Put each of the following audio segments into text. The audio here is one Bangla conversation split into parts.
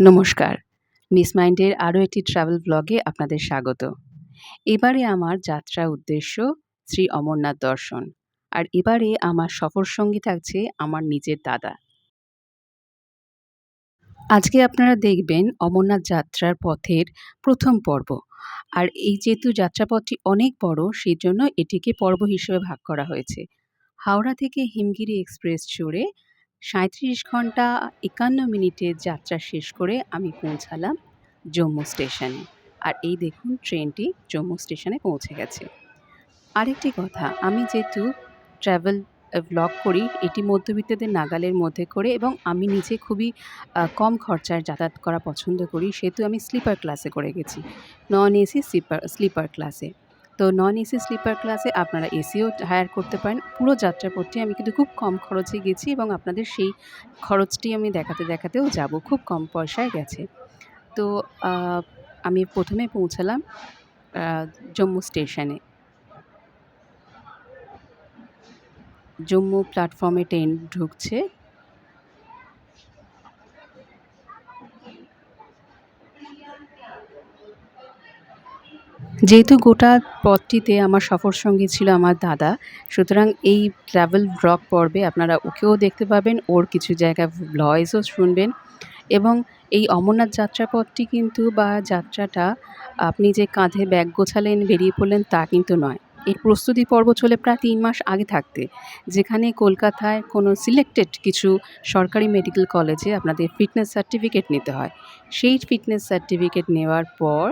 নমস্কার। মিস মাইন্ডের আরও একটি ট্রাভেল ব্লগে আপনাদের স্বাগত। এবারে আমার যাত্রা উদ্দেশ্য শ্রী অমরনাথ দর্শন। আর এবারে আমার সফর সঙ্গী থাকছে আমার নিজের দাদা। আজকে আপনারা দেখবেন অমরনাথ যাত্রার পথের প্রথম পর্ব। আর এই যেহেতু যাত্রাপথটি অনেক বড় সেই জন্য এটিকে পর্ব হিসেবে ভাগ করা হয়েছে। হাওড়া থেকে হিমগিরি এক্সপ্রেস চড়ে সাঁইত্রিশ ঘণ্টা একান্ন মিনিটের যাত্রা শেষ করে আমি পৌঁছালাম জম্মু স্টেশনে। আর এই দেখুন, ট্রেনটি জম্মু স্টেশনে পৌঁছে গেছে। আরেকটি কথা, আমি যেহেতু ট্রাভেল ব্লগ করি, এটি মধ্যবিত্তদের নাগালের মধ্যে করে এবং আমি নিজে খুবই কম খরচায় যাতায়াত করা পছন্দ করি, সেহেতু আমি স্লিপার ক্লাসে করে গেছি। নন এসি স্লিপার স্লিপার ক্লাসে তো নন এসি স্লিপার ক্লাসে আপনারা এসিও হায়ার করতে পারেন। পুরো যাত্রা যাত্রাপথটি আমি কিন্তু খুব কম খরচে গেছি এবং আপনাদের সেই খরচটি আমি দেখাতে দেখাতেও যাব। খুব কম পয়সায় গেছে। তো আমি প্রথমে পৌঁছালাম জম্মু স্টেশনে জম্মু প্ল্যাটফর্মে ট্রেন ঢুকছে। যেহেতু গোটা পথটিতে আমার সফর সঙ্গী ছিল আমার দাদা, সুতরাং এই ট্রাভেল ব্লগ পর্বে আপনারা ওকেও দেখতে পাবেন, ওর কিছু জায়গায় ভয়েসও শুনবেন এবং এই অমরনাথ যাত্রাপথটি কিন্তু বা যাত্রাটা আপনি যে কাঁধে ব্যাগ গোছালেন বেরিয়ে পড়লেন তা কিন্তু নয়। এর প্রস্তুতি পর্ব চলে প্রায় তিন মাস আগে থাকতে, যেখানে কলকাতায় কোনো সিলেক্টেড কিছু সরকারি মেডিকেল কলেজে আপনাদের ফিটনেস সার্টিফিকেট নিতে হয়। সেই ফিটনেস সার্টিফিকেট নেওয়ার পর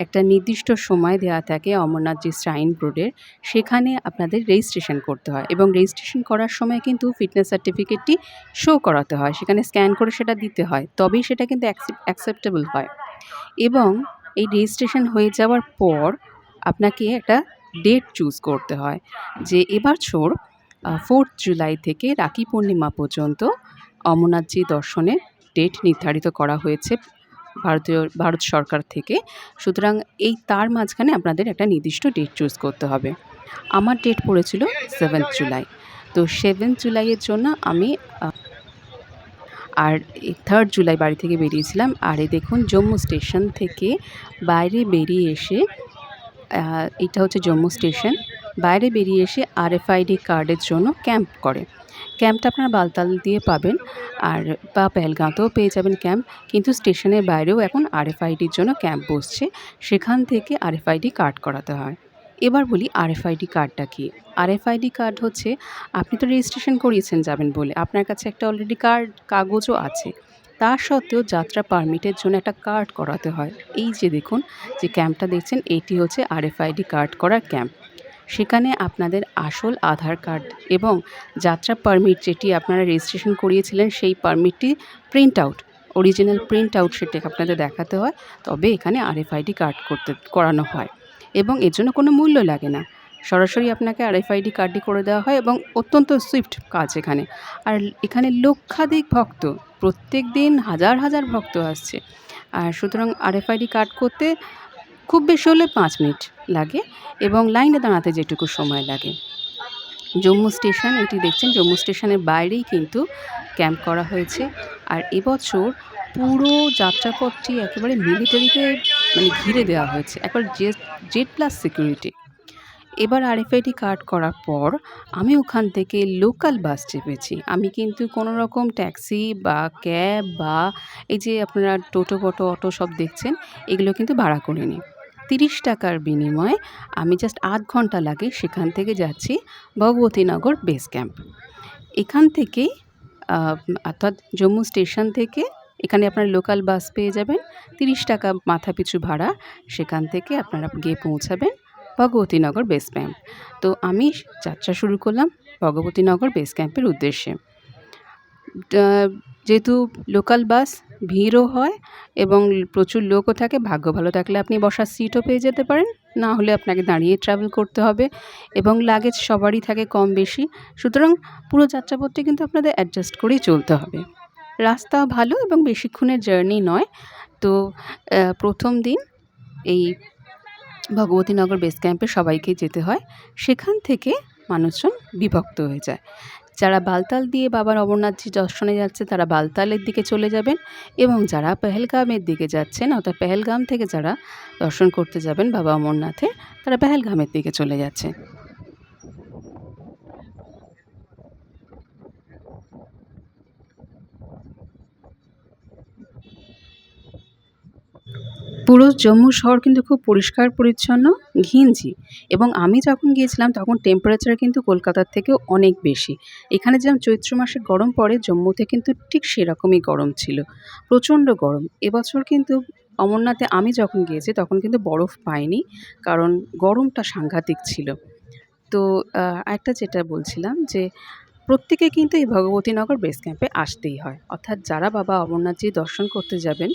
একটা নির্দিষ্ট সময় দেওয়া থাকে অমরনাথ যে শ্রাইন বোর্ডের সেখানে আপনাদের রেজিস্ট্রেশন করতে হয় এবং রেজিস্ট্রেশন করার সময় কিন্তু ফিটনেস সার্টিফিকেটটি শো করাতে হয়। সেখানে স্ক্যান করে সেটা দিতে হয়, তবেই সেটা কিন্তু অ্যাকসেপ্টেবল হয়। এবং এই রেজিস্ট্রেশন হয়ে যাওয়ার পর আপনাকে একটা ডেট চুজ করতে হয় যে এবছর ফোর্থ জুলাই থেকে রাখি পূর্ণিমা পর্যন্ত অমরনাথজি দর্শনের ডেট নির্ধারিত করা হয়েছে। ভারতীয়, ভারত সরকার থেকে। সুতরাং এই তার মাঝখানে আপনাদের একটা নির্দিষ্ট ডেট চুজ করতে হবে। আমার ডেট পড়েছিল সেভেন্থ জুলাই তো সেভেন্থ জুলাইয়ের জন্য আমি আর থার্ড জুলাই বাড়ি থেকে বেরিয়েছিলাম। আর এই দেখুন, জম্মু স্টেশন থেকে বাইরে বেরিয়ে এসে এটা হচ্ছে জম্মু স্টেশন বাইরে বেরিয়ে এসে আর আরএফআইডি কার্ডের জন্য ক্যাম্প করে। ক্যাম্পটা আপনারা বালতাল দিয়ে পাবেন আর বা পেহেলগাঁওতেও পেয়ে যাবেন ক্যাম্প। কিন্তু স্টেশনের বাইরেও এখন আরএফআইডির জন্য ক্যাম্প বসছে। সেখান থেকে আরএফআইডি কার্ড করাতে হয়। এবার বলি আরএফআইডি কার্ডটা কী? আরএফআইডি কার্ড হচ্ছে, আপনি তো রেজিস্ট্রেশন করিয়েছেন যাবেন বলে। আপনার কাছে একটা অলরেডি কার্ড কাগজও আছে। তা সত্ত্বেও যাত্রা পারমিটের জন্য একটা কার্ড করাতে হয়। এই যে দেখুন, যে ক্যাম্পটা দেখছেন, এটি হচ্ছে আরএফআইডি কার্ড করার ক্যাম্প। সেখানে আপনাদের আসল আধার কার্ড এবং যাত্রা পারমিট যেটি আপনারা রেজিস্ট্রেশন করিয়েছিলেন, সেই পারমিটটি print out, original print out সেটি আপনাদের দেখাতে হয়। তবে এখানে আরএফআইডি কার্ড করতে, করানো হয় এবং এর জন্য কোনো মূল্য লাগে না। সরাসরি আপনাকে আরএফআইডি কার্ডটি করে দেওয়া হয় এবং অত্যন্ত সুইফট কাজ এখানে। আর এখানে লক্ষাধিক ভক্ত, প্রত্যেক দিন হাজার হাজার ভক্ত আসছে। আর সুতরাং আরএফআইডি কার্ড করতে খুব বেশি হলে পাঁচ মিনিট লাগে এবং লাইনে দাঁড়াতে যেটুকু সময় লাগে। জম্মু স্টেশন, এটি দেখছেন, জম্মু স্টেশনের বাইরেই কিন্তু ক্যাম্প করা হয়েছে। আর এবছর পুরো যাত্রাপথটি একেবারে মিলিটারিতে মানে ঘিরে দেওয়া হয়েছে। একবার জেট জেড প্লাস সিকিউরিটি। এবার আরএফআইডি কার্ড করার পর আমি ওখান থেকে লোকাল বাস চেপেছি। আমি কিন্তু কোনো রকম ট্যাক্সি বা ক্যাব বা এই যে আপনারা টোটো ফটো, অটো সব দেখছেন, এগুলো কিন্তু ভাড়া করিনি। তিরিশ টাকার বিনিময়ে আমি জাস্ট আধ ঘণ্টা লাগে সেখান থেকে যাচ্ছি ভগবতীনগর বেস ক্যাম্প এখান থেকেই অর্থাৎ জম্মু স্টেশন থেকে এখানে আপনারা লোকাল বাস পেয়ে যাবেন, তিরিশ টাকা মাথা পিছু ভাড়া, সেখান থেকে আপনারা গিয়ে পৌঁছাবেন ভগবতীনগর বেস ক্যাম্প তো আমি যাত্রা শুরু করলাম ভগবতীনগর বেস ক্যাম্পের উদ্দেশ্যে। যেহেতু লোকাল বাস ভিড়ও হয় এবং প্রচুর লোকও থাকে, ভাগ্য ভালো থাকলে আপনি বসার সিটও পেয়ে যেতে পারেন। না হলে আপনাকে দাঁড়িয়ে ট্রাভেল করতে হবে এবং লাগেজ সবারই থাকে কম বেশি। সুতরাং পুরো যাত্রাপথটি কিন্তু আপনাদের অ্যাডজাস্ট করেই চলতে হবে। রাস্তা ভালো এবং বেশিক্ষণের জার্নি নয়। তো প্রথম দিন এই ভগবতীনগর বেস ক্যাম্পে সবাইকে যেতে হয়। সেখান থেকে মানুষজন বিভক্ত হয়ে যায়। যারা বালতাল দিয়ে বাবার অমরনাথজি দর্শনে যাচ্ছে, তারা বালতালের দিকে চলে যাবেন এবং যারা পেহেলগামের দিকে যাচ্ছেন, অর্থাৎ পেহেলগাম থেকে যারা দর্শন করতে যাবেন বাবা অমরনাথে, তারা পেহেলগামের দিকে চলে যাচ্ছেন। পুরো জম্মু শহর কিন্তু খুব পরিষ্কার, পরিচ্ছন্ন, ঘিঞ্জি। এবং আমি যখন গিয়েছিলাম তখন টেম্পারেচার কিন্তু কলকাতার থেকেও অনেক বেশি। এখানে যেমন চৈত্র মাসে গরম পড়ে, জম্মুতে কিন্তু ঠিক সেরকমই গরম ছিল। প্রচণ্ড গরম। এবছর কিন্তু অমরনাথে আমি যখন গিয়েছি তখন কিন্তু বরফ পাইনি, কারণ গরমটা সাংঘাতিক ছিল। তো একটা যেটা বলছিলাম যে, প্রত্যেকে কিন্তু এই ভগবতীনগর বেস ক্যাম্পে আসতেই হয়। অর্থাৎ যারা বাবা অমরনাথজি দর্শন করতে যাবেন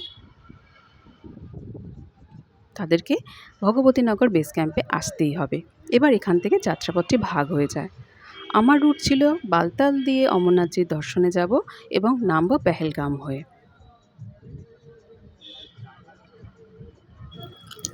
তাদেরকে ভগবতীনগর বেস ক্যাম্পে আসতেই হবে। এবার এখান থেকে যাত্রাপথটি ভাগ হয়ে যায়। আমার রুট ছিল বালতাল দিয়ে অমরনাথজির দর্শনে যাব এবং নামব পেহেলগাম হয়ে।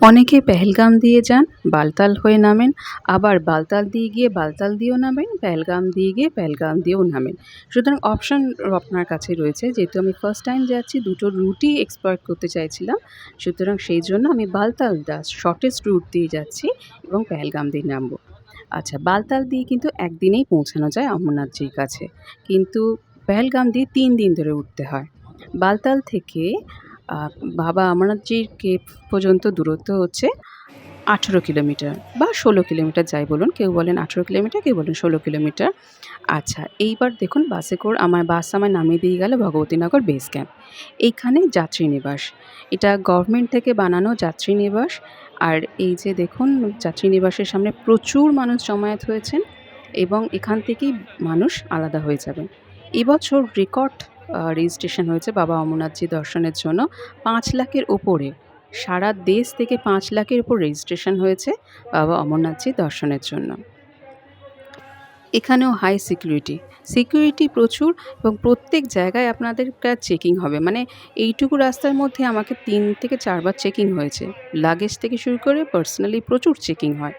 অনেকে পেহেলগাম দিয়ে যান, বালতাল হয়ে নামেন। আবার বালতাল দিয়ে গিয়ে বালতাল দিয়েও নামেন, পেহেলগাম দিয়ে গিয়ে পেহেলগাম দিয়েও নামেন। সুতরাং অপশান আপনার কাছে রয়েছে, যেহেতু আমি ফার্স্ট টাইম যাচ্ছি, দুটো রুটই এক্সপ্লয়েট করতে চাইছিলাম। সুতরাং সেই জন্য আমি বালতাল দাস শর্টেস্ট রুট দিয়ে যাচ্ছি এবং পেহেলগাম দিয়ে নামবো। আচ্ছা বালতাল দিয়ে কিন্তু একদিনেই পৌঁছানো যায় অমরনাথজির কাছে। কিন্তু পেহেলগাম দিয়ে তিন দিন ধরে উঠতে হয়। বালতাল থেকে বাবা অমরনাথজির কেপ পর্যন্ত দূরত্ব হচ্ছে আঠেরো কিলোমিটার বা ষোলো কিলোমিটার যাই বলুন, কেউ বলেন আঠেরো কিলোমিটার, কেউ বলেন ষোলো কিলোমিটার। আচ্ছা এইবার দেখুন বাসে করে আমার বাস আমায় নামিয়ে দিয়ে গেল ভগবতীনগর বেস ক্যাম্প এইখানে যাত্রী নিবাস। এটা গভর্নমেন্ট থেকে বানানো যাত্রী নিবাস। আর এই যে দেখুন যাত্রী নিবাসের সামনে প্রচুর মানুষ জমায়েত হয়েছেন এবং এখান থেকেই মানুষ আলাদা হয়ে যাবে এবছর রেকর্ড রেজিস্ট্রেশন হয়েছে বাবা অমরনাথজি দর্শনের জন্য। পাঁচ লাখের ওপরে সারা দেশ থেকে পাঁচ লাখের ওপর রেজিস্ট্রেশন হয়েছে বাবা অমরনাথজি দর্শনের জন্য। এখানেও হাই সিকিউরিটি সিকিউরিটি প্রচুর এবং প্রত্যেক জায়গায় আপনাদের চেকিং হবে। মানে এইটুকু রাস্তার মধ্যে আমাকে তিন থেকে চারবার চেকিং হয়েছে। লাগেজ থেকে শুরু করে পার্সোনালি প্রচুর চেকিং হয়।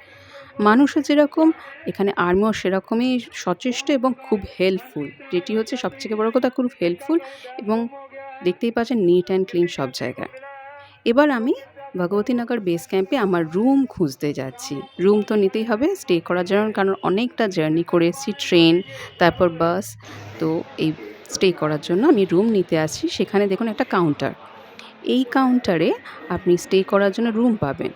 মানুষও যেরকম, এখানে আর্মিও সেরকমই সচেষ্ট এবং খুব হেল্পফুল যেটি হচ্ছে সবথেকে বড় কথা, খুব হেল্পফুল এবং দেখতেই পাচ্ছেন নিট অ্যান্ড ক্লিন সব জায়গায়। এবার আমি ভগবতীনগর বেস ক্যাম্পে আমার রুম খুঁজতে যাচ্ছি। রুম তো নিতেই হবে স্টে করার জন্য, কারণ অনেকটা জার্নি করে এসেছি ট্রেন তারপর বাস তো এই স্টে করার জন্য আমি রুম নিতে আসছি। সেখানে দেখুন একটা কাউন্টার এই কাউন্টারে আপনি স্টে করার জন্য রুম পাবেন।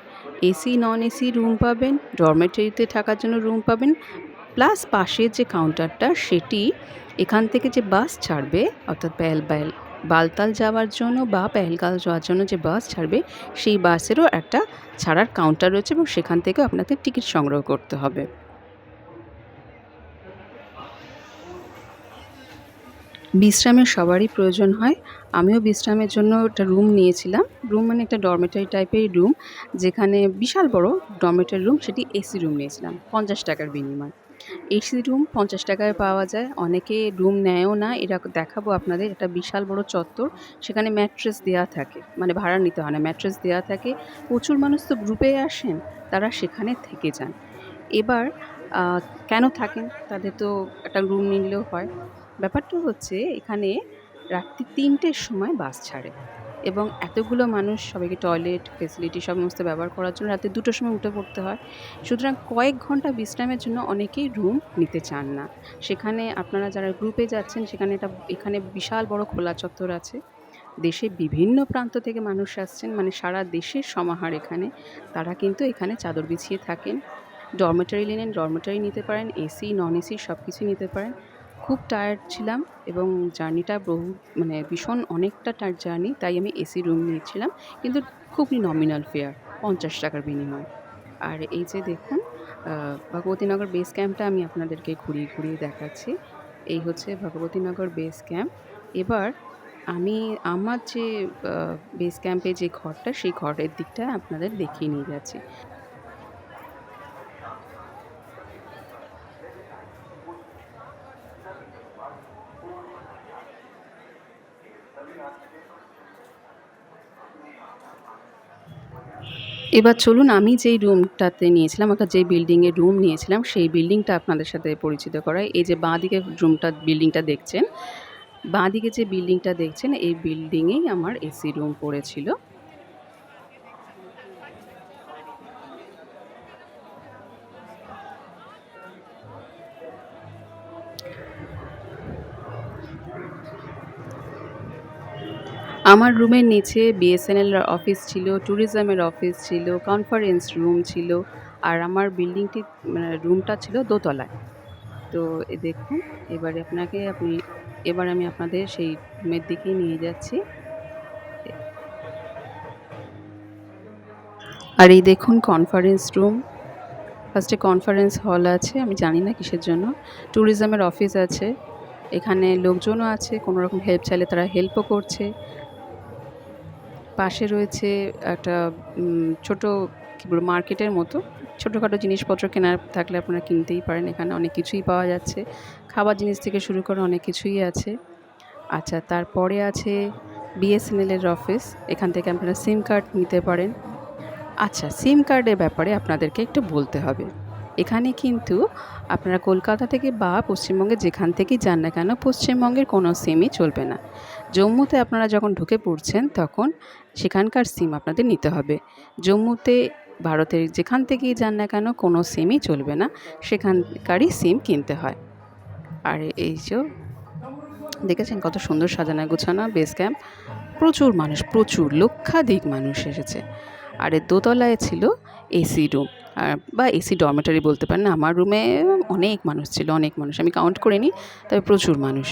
এসি, নন এসি রুম পাবেন ডরমেটরিতে থাকার জন্য রুম পাবেন প্লাস পাশের যে কাউন্টারটা সেটি এখান থেকে যে বাস ছাড়বে, অর্থাৎ প্যাল প্যাল বালতাল যাওয়ার জন্য বা পেহেলগাল যাওয়ার জন্য যে বাস ছাড়বে, সেই বাসেরও একটা ছাড়ার কাউন্টার রয়েছে এবং সেখান থেকে আপনাদের টিকিট সংগ্রহ করতে হবে। বিশ্রামের সবারই প্রয়োজন হয়। আমিও বিশ্রামের জন্য একটা রুম নিয়েছিলাম। রুম মানে একটা ডরমেটারি টাইপের রুম যেখানে বিশাল বড় ডরমেটারি রুম সেটি এসি রুম নিয়েছিলাম, পঞ্চাশ টাকার বিনিময়। এসি রুম পঞ্চাশ টাকায় পাওয়া যায়। অনেকে রুম নেয়ও না। এরা দেখাবো আপনাদের। একটা বিশাল বড় চত্বর, সেখানে ম্যাট্রেস দেওয়া থাকে। মানে ভাড়া নিতে হয় না ম্যাট্রেস দেওয়া থাকে। প্রচুর মানুষ তো গ্রুপে আসেন, তারা সেখানে থেকে যান। এবার কেন থাকেন? তাদের তো একটা রুম নিলেও হয়। ব্যাপারটা হচ্ছে এখানে রাত্রি তিনটের সময় বাস ছাড়ে এবং এতগুলো মানুষ সবাইকে টয়লেট ফেসিলিটি সমস্ত ব্যবহার করার জন্য রাতে দুটোর সময় উঠে পড়তে হয়। সুতরাং কয়েক ঘণ্টা বিশ্রামের জন্য অনেকেই রুম নিতে চান না। সেখানে আপনারা যারা গ্রুপে যাচ্ছেন, সেখানে এটা, এখানে বিশাল বড় খোলা চত্বর আছে। দেশের বিভিন্ন প্রান্ত থেকে মানুষ আসছেন মানে সারা দেশের সমাহার এখানে। তারা কিন্তু এখানে চাদর বিছিয়ে থাকেন। ডরমেটারি নেন ডরমেটারি নিতে পারেন এসি নন এসি সব কিছু নিতে পারেন। খুব টায়ার্ড ছিলাম এবং জার্নিটা বহু মানে ভীষণ অনেকটা টায়ার্ড জার্নি তাই আমি এসি রুম নিয়েছিলাম। কিন্তু খুবই নমিনাল ফেয়ার পঞ্চাশ টাকার বিনিময়। আর এই যে দেখুন ভগবতীনগর বেস ক্যাম্পটা আমি আপনাদেরকে ঘুরিয়ে ঘুরিয়ে দেখাচ্ছি। এই হচ্ছে ভগবতীনগর বেস ক্যাম্প এবার আমি আমার যে বেস ক্যাম্পে যে ঘরটা, সেই ঘরের দিকটা আপনাদের দেখিয়ে নিয়ে যাচ্ছি। এবার চলুন আমি যেই রুমটাতে নিয়েছিলাম, অর্থাৎ যেই বিল্ডিংয়ে রুম নিয়েছিলাম, সেই বিল্ডিংটা আপনাদের সাথে পরিচিত করাই। এই যে বাঁদিকে রুমটা বিল্ডিংটা দেখছেন, বাঁদিকে যে বিল্ডিংটা দেখছেন, এই বিল্ডিংয়েই আমার এসি রুম পড়েছিল। আমার রুমের নিচে বিএসএনএল অফিস ছিল ট্যুরিজমের অফিস ছিল কনফারেন্স রুম ছিল, আর আমার বিল্ডিংটি মানে রুমটা ছিল দোতলায়। তো দেখুন, এবারে আপনাকে আপনি, এবার আমি আপনাদের সেই রুমের দিকেই নিয়ে যাচ্ছি। আর এই দেখুন কনফারেন্স রুম ফার্স্টে কনফারেন্স হল আছে, আমি জানি না কিসের জন্য। ট্যুরিজমের অফিস আছে। এখানে লোকজনও আছে, কোনো রকম হেল্প চাইলে তারা হেল্পও করছে। পাশে রয়েছে একটা ছোট কী বলব, মার্কেটের মতো। ছোটোখাটো জিনিসপত্র কেনার থাকলে আপনারা কিনতেই পারেন। এখানে অনেক কিছুই পাওয়া যাচ্ছে। খাবার জিনিস থেকে শুরু করে অনেক কিছুই আছে। আচ্ছা তারপরে আছে বিএসএনএলের অফিস এখান থেকে আপনারা সিম কার্ড নিতে পারেন। আচ্ছা সিম কার্ডের ব্যাপারে আপনাদেরকে একটু বলতে হবে। এখানে কিন্তু আপনারা কলকাতা থেকে বা পশ্চিমবঙ্গে যেখান থেকেই যান না কেন, পশ্চিমবঙ্গের কোনো সিমই চলবে না। জম্মুতে আপনারা যখন ঢুকে পড়ছেন তখন সেখানকার সিম আপনাদের নিতে হবে। জম্মুতে ভারতের যেখান থেকেই যান না কেন কোনো সিমই চলবে না, সেখানকারই সিম কিনতে হয়। আর এই যে দেখেছেন কত সুন্দর সাজানো গোছানো বেস ক্যাম্প প্রচুর মানুষ, প্রচুর, লক্ষাধিক মানুষ এসেছে। আর এর দোতলায় ছিল এসি রুম বা এসি ডরমেটারি বলতে পারেন আমার রুমে অনেক মানুষ ছিল, অনেক মানুষ। আমি কাউন্ট করিনি, তবে প্রচুর মানুষ।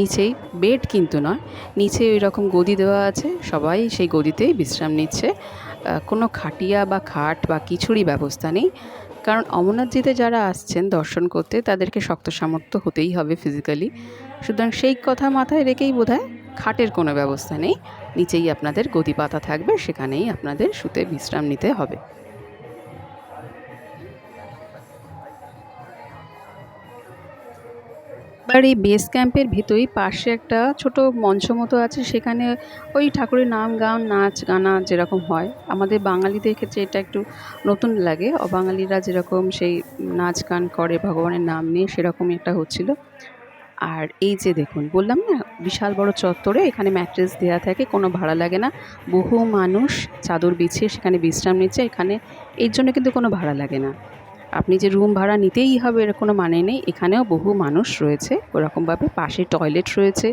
নিচেই বেড কিন্তু নয়, নিচে ওই রকম গদি দেওয়া আছে, সবাই সেই গদিতেই বিশ্রাম নিচ্ছে। কোনো খাটিয়া বা খাট বা কিছুরই ব্যবস্থা নেই। কারণ অমরনাথজিতে যারা আসছেন দর্শন করতে, তাদেরকে শক্ত সামর্থ্য হতেই হবে ফিজিক্যালি সুতরাং সেই কথা মাথায় রেখেই বোধহয় খাটের কোনো ব্যবস্থা নেই, নিচেই আপনাদের গদি পাতা থাকবে, সেখানেই আপনাদের শুতে বিশ্রাম নিতে হবে। এবার এই বেস ক্যাম্পের ভিতরেই পাশে একটা ছোট মঞ্চ মতো আছে। সেখানে ওই ঠাকুরের নাম, গান, নাচ, গানা যেরকম হয়। আমাদের বাঙালিদের ক্ষেত্রে এটা একটু নতুন লাগে। অবাঙালিরা যেরকম সেই নাচ গান করে, ভগবানের নাম নিয়ে সেরকমই একটা হচ্ছিল। আর এই যে দেখুন, বললাম না, বিশাল বড় চত্বরে এখানে ম্যাট্রেস দেওয়া থাকে, কোনো ভাড়া লাগে না। বহু মানুষ চাদর বিছিয়ে সেখানে বিশ্রাম নিচ্ছে। এখানে এর জন্য কিন্তু কোনো ভাড়া লাগে না। আপনি যে রুম ভাড়া নিতেই হবে এর কোনো মানে নেই। এখানেও বহু মানুষ রয়েছে। ওরকমভাবে পাশে টয়লেট রয়েছে।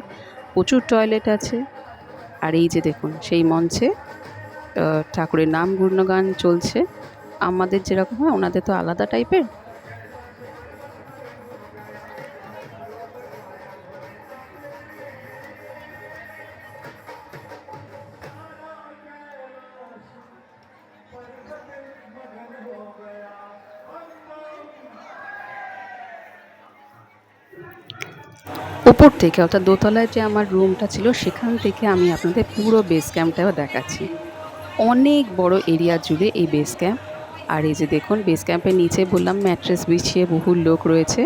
প্রচুর টয়লেট আছে। আর এই যে দেখুন, সেই মঞ্চে ঠাকুরের নাম গুণগান চলছে। আমাদের যেরকম হয়, ওনাদের তো আলাদা টাইপের ওপর থেকে, অর্থাৎ দোতলায় যে আমার রুমটা ছিল, সেখান থেকে আমি আপনাদের পুরো বেস ক্যাম্পটাও দেখাচ্ছি। অনেক বড় এরিয়া জুড়ে এই বেস ক্যাম্প আর এই যে দেখুন বেস ক্যাম্পের নিচে বললাম ম্যাট্রেস বিছিয়ে বহু লোক রয়েছে।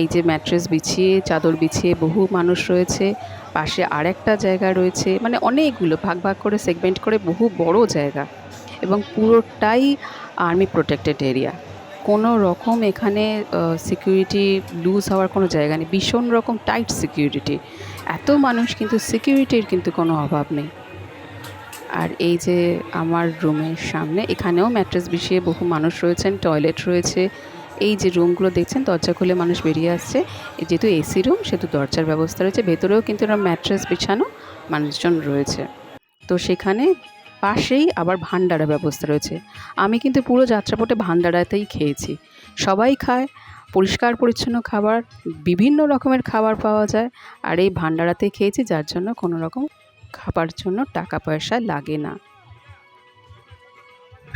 এই যে ম্যাট্রেস বিছিয়ে, চাদর বিছিয়ে বহু মানুষ রয়েছে। পাশে আরেকটা জায়গা রয়েছে মানে অনেকগুলো, ভাগ ভাগ করে সেগমেন্ট করে বহু বড় জায়গা। এবং পুরোটাই আর্মি প্রোটেক্টেড এরিয়া কোনো রকম এখানে সিকিউরিটি লুজ হওয়ার কোনো জায়গা নেই। ভীষণ রকম টাইট সিকিউরিটি এত মানুষ কিন্তু সিকিউরিটির কিন্তু কোনো অভাব নেই। আর এই যে আমার রুমের সামনে, এখানেও ম্যাট্রেস বিছিয়ে বহু মানুষ রয়েছেন টয়লেট রয়েছে। এই যে রুমগুলো দেখছেন, দরজা খুলে মানুষ বেরিয়ে আসছে। যেহেতু এসি রুম সেহেতু দরজার ব্যবস্থা রয়েছে। ভেতরেও কিন্তু ম্যাট্রেস বিছানো মানুষজন রয়েছে। তো সেখানে পাশেই আবার ভান্ডারা ব্যবস্থা রয়েছে। আমি কিন্তু পুরো যাত্রাপথে ভান্ডারাতেই খেয়েছি। সবাই খায়, পরিষ্কার পরিচ্ছন্ন খাবার, বিভিন্ন রকমের খাবার পাওয়া যায়, আর এই ভান্ডারাতেই খেয়েছি, যার জন্য কোনো রকম খাবার জন্য টাকা পয়সা লাগে না।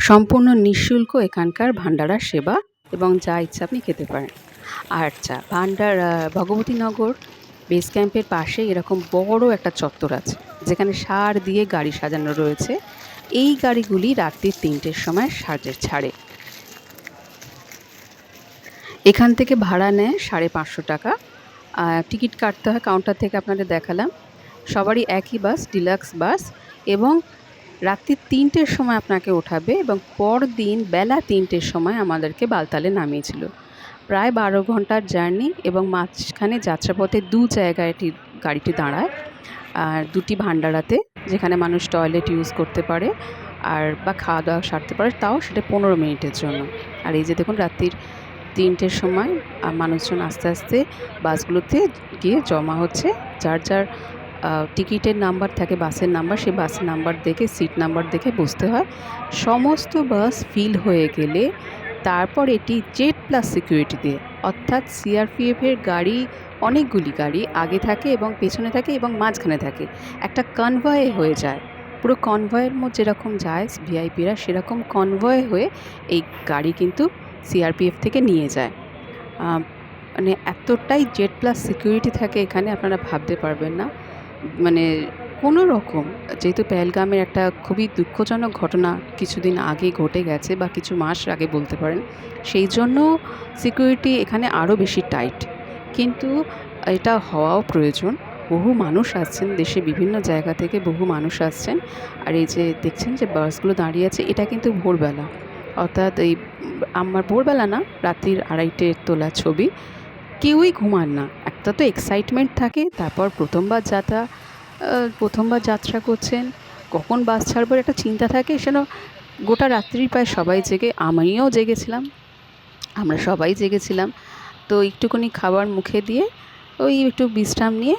সম্পূর্ণ নিঃশুল্ক এখানকার ভান্ডারার সেবা এবং যা ইচ্ছা আপনি খেতে পারেন। আচ্ছা ভান্ডার ভগবতীনগর বেস ক্যাম্পের পাশে এরকম বড় একটা চত্বর আছে, যেখানে সার দিয়ে গাড়ি সাজানো রয়েছে। এই গাড়িগুলি রাত্রি তিনটের সময় সাজে ছাড়ে। এখান থেকে ভাড়া নেয় সাড়ে পাঁচশো টাকা। টিকিট কাটতে হয়, কাউন্টার থেকে আপনাদের দেখালাম। সবারই একই বাস, ডিলাক্স বাস এবং রাত্রি তিনটের সময় আপনাকে ওঠাবে এবং পরদিন বেলা তিনটের সময় আমাদেরকে বালতালে নামিয়েছিল। প্রায় বারো ঘণ্টার জার্নি এবং মাঝখানে যাত্রাপথে দু জায়গায় গাড়িটি দাঁড়ায়। আর দুটি ভান্ডারাতে যেখানে মানুষ টয়লেট ইউজ করতে পারে আর বা খাওয়া দাওয়া সারতে পারে, তাও সেটা পনেরো মিনিটের জন্য। আর এই যে দেখুন রাত্রির তিনটের সময় মানুষজন আস্তে আস্তে বাসগুলোতে গিয়ে জমা হচ্ছে। যার যার টিকিটের নাম্বার থাকে, বাসের নাম্বার সেই বাসের নাম্বার দেখে সিট নাম্বার দেখে বসতে হয়। সমস্ত বাস ফিল হয়ে গেলে তারপর এটি জেড প্লাস সিকিউরিটি দিয়ে অর্থাৎ সিআরপিএফের গাড়ি, অনেকগুলি গাড়ি আগে থাকে এবং পেছনে থাকে এবং মাঝখানে থাকে। একটা কনভয়ে হয়ে যায়। পুরো কনভয়ের মধ্যে যেরকম যায় ভিআইপিরা সেরকম কনভয় হয়ে এই গাড়ি কিন্তু সিআরপিএফ থেকে নিয়ে যায়। মানে এতটাই জেড প্লাস সিকিউরিটি থাকে এখানে, আপনারা ভাবতে পারবেন না। মানে কোনো রকম যেহেতু পেহেলগামের একটা খুবই দুঃখজনক ঘটনা কিছুদিন আগে ঘটে গেছে বা কিছু মাস আগে বলতে পারেন সেই জন্য সিকিউরিটি এখানে আরও বেশি টাইট। কিন্তু এটা হওয়াও প্রয়োজন। বহু মানুষ আসছেন দেশে বিভিন্ন জায়গা থেকে বহু মানুষ আসছেন। আর এই যে দেখছেন যে বাসগুলো দাঁড়িয়ে আছে এটা কিন্তু ভোরবেলা। অর্থাৎ এই আমার ভোরবেলা না রাত্রির আড়াইটে তোলা ছবি। কেউই ঘুমান না। একটা তো এক্সাইটমেন্ট থাকে তারপর প্রথমবার আহ, প্রথমবার যাত্রা করছেন, কখন বাস ছাড়বার একটা চিন্তা থাকে, সেন গোটা রাত্রি প্রায় সবাই জেগে, আমিও জেগেছিলাম, আমরা সবাই জেগেছিলাম। তো একটুখানি খাবার মুখে দিয়ে, ওই একটু বিশ্রাম নিয়ে,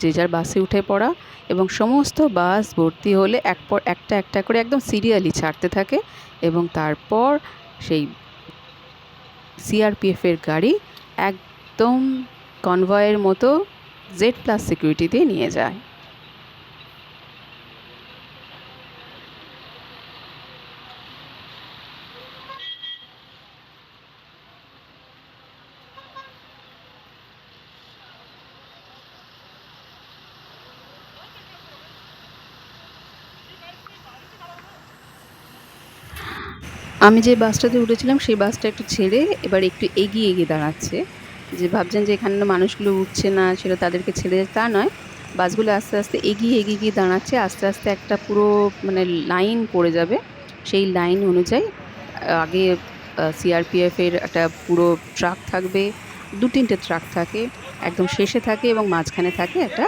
যে যার বাসে উঠে পড়া এবং সমস্ত বাস ভর্তি হলে এক পর একটা একটা করে একদম সিরিয়ালি ছাড়তে থাকে এবং তারপর সেই সিআরপিএফের গাড়ি একদম কনভয়ের মতো জেড প্লাস সিকিউরিটি দিয়ে নিয়ে যায়। আমি যে বাসটাতে উঠেছিলাম, সেই বাসটা একটু ছেড়ে এবার একটু এগিয়ে এগিয়ে দাঁড়াচ্ছে। যে ভাবছেন যে এখানে মানুষগুলো উঠছে না, সেটা তাদেরকে ছেড়ে তা নয়। বাসগুলো আস্তে আস্তে এগিয়ে এগিয়ে গিয়ে দাঁড়াচ্ছে, আস্তে আস্তে একটা পুরো মানে লাইন পড়ে যাবে। সেই লাইন অনুযায়ী আগে সিআরপিএফের একটা পুরো ট্রাক থাকবে, দু তিনটে ট্রাক থাকে, একদম শেষে থাকে এবং মাঝখানে থাকে একটা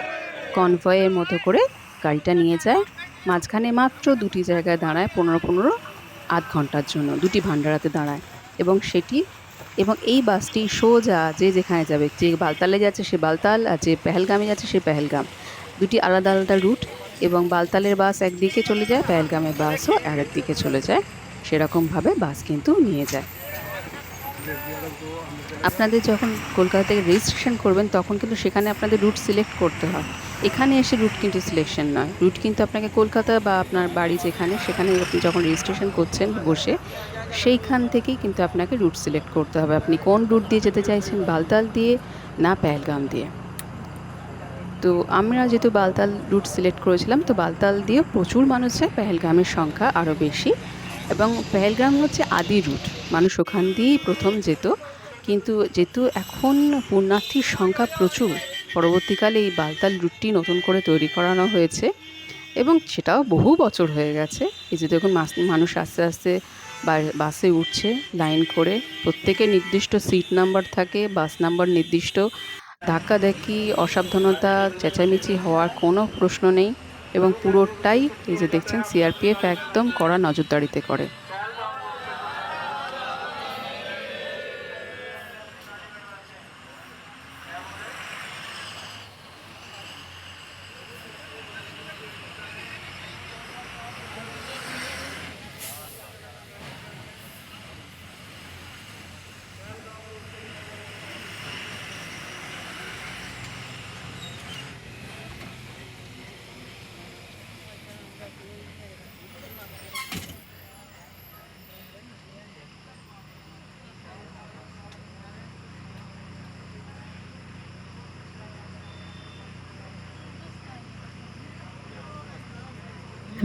কনভয়ের মতো করে গাড়িটা নিয়ে যায়। মাঝখানে মাত্র দুটি জায়গায় দাঁড়ায়, পনেরো পনেরো আধ ঘণ্টার জন্য, দুটি ভান্ডারাতে দাঁড়ায়। এবং সেটি, এবং এই বাসটি সোজা যে যেখানে যাবে, যে বালতালে যাচ্ছে সে বালতাল আর যে পেহেলগামে যাচ্ছে সে পেহেলগাম। দুটি আলাদা আলাদা রুট এবং বালতালের বাস একদিকে চলে যায়, পেহেলগামের বাসও আর একদিকে চলে যায়। সেরকমভাবে বাস কিন্তু নিয়ে যায়। আপনাদের যখন কলকাতা থেকে রেজিস্ট্রেশন করবেন, তখন কিন্তু সেখানে আপনাদের রুট সিলেক্ট করতে হয়। এখানে এসে রুট কিন্তু সিলেকশন নয়। রুট কিন্তু আপনাকে কলকাতা বা আপনার বাড়ি যেখানে, সেখানে আপনি যখন রেজিস্ট্রেশন করছেন বসে, সেইখান থেকেই কিন্তু আপনাকে রুট সিলেক্ট করতে হবে। আপনি কোন রুট দিয়ে যেতে চাইছেন? বালতাল দিয়ে না পেহেলগাম দিয়ে? তো আমরা যেহেতু বালতাল রুট সিলেক্ট করেছিলাম, তো বালতাল দিয়ে প্রচুর মানুষ যায় পেহেলগামের সংখ্যা আরও বেশি। এবং পেহেলগাম হচ্ছে আদি রুট মানুষ ওখান দিয়েই প্রথম যেত। কিন্তু যেহেতু এখন পুণ্যার্থীর সংখ্যা প্রচুর, পরবর্তীকালে এই বালতাল রুটটি নতুন করে তৈরি করানো হয়েছে এবং সেটাও বহু বছর হয়ে গেছে। এই যে দেখুন মানুষ আস্তে আস্তে বাসে উঠছে, লাইন করে। প্রত্যেকের নির্দিষ্ট সিট নাম্বার থাকে, বাস নাম্বার নির্দিষ্ট। ধাক্কাধাক্কি অসাবধানতা, চেঁচামেচি হওয়ার কোনো প্রশ্ন নেই এবং পুরোটাই এই যে দেখছেন সিআরপিএফ একদম কড়া নজরদারিতে করে।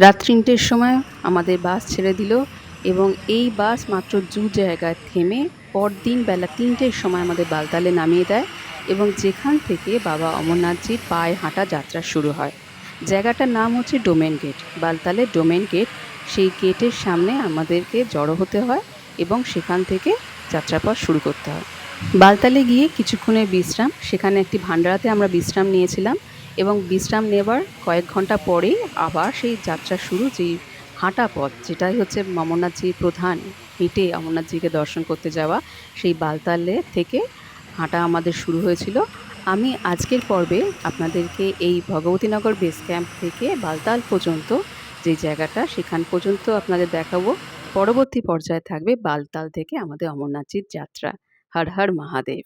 রাত তিনটের সময় আমাদের বাস ছেড়ে দিল এবং এই বাস মাত্র দু জায়গায় থেমে পরদিন বেলা তিনটের সময় আমাদের বালতালে নামিয়ে দেয় এবং যেখান থেকে বাবা অমরনাথজির পায়ে হাঁটা যাত্রা শুরু হয়। জায়গাটার নাম হচ্ছে ডোমেন গেট। বালতালের ডোমেন গেট, সেই গেটের সামনে আমাদেরকে জড়ো হতে হয় এবং সেখান থেকে যাত্রাপথ শুরু করতে হয়। বালতালে গিয়ে কিছুক্ষণের বিশ্রাম, সেখানে একটি ভান্ডারাতে আমরা বিশ্রাম নিয়েছিলাম। এবং বিশ্রাম নেবার কয়েক ঘণ্টা পরেই আবার সেই যাত্রা শুরু যেই হাঁটা পথ, যেটাই হচ্ছে অমরনাথজির প্রধান হেঁটে অমরনাথজিকে দর্শন করতে যাওয়া, সেই বালতালে থেকে হাঁটা আমাদের শুরু হয়েছিল। আমি আজকের পর্বে আপনাদেরকে এই ভগবতীনগর বেস ক্যাম্প থেকে বালতাল পর্যন্ত যে জায়গাটা, সেখান পর্যন্ত আপনাদের দেখাবো। পরবর্তী পর্যায়ে থাকবে বালতাল থেকে আমাদের অমরনাথজির যাত্রা। হর হর মহাদেব।